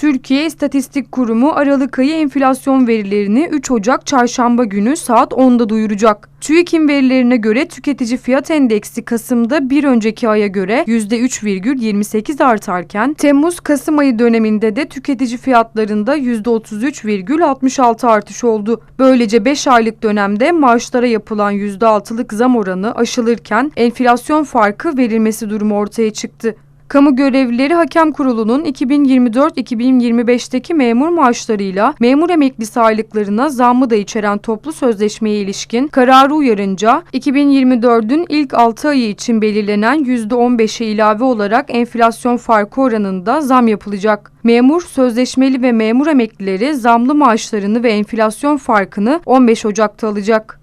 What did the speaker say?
Türkiye İstatistik Kurumu Aralık ayı enflasyon verilerini 3 Ocak çarşamba günü saat 10'da duyuracak. TÜİK'in verilerine göre tüketici fiyat endeksi Kasım'da bir önceki aya göre %3,28 artarken Temmuz-Kasım ayı döneminde de tüketici fiyatlarında %33,66 artış oldu. Böylece 5 aylık dönemde maaşlara yapılan %6'lık zam oranı aşılırken enflasyon farkı verilmesi durumu ortaya çıktı. Kamu görevlileri hakem kurulunun 2024-2025'teki memur maaşlarıyla memur emeklisi aylıklarına zammı da içeren toplu sözleşmeye ilişkin kararı uyarınca 2024'ün ilk 6 ayı için belirlenen %15'e ilave olarak enflasyon farkı oranında zam yapılacak. Memur, sözleşmeli ve memur emeklileri zamlı maaşlarını ve enflasyon farkını 15 Ocak'ta alacak.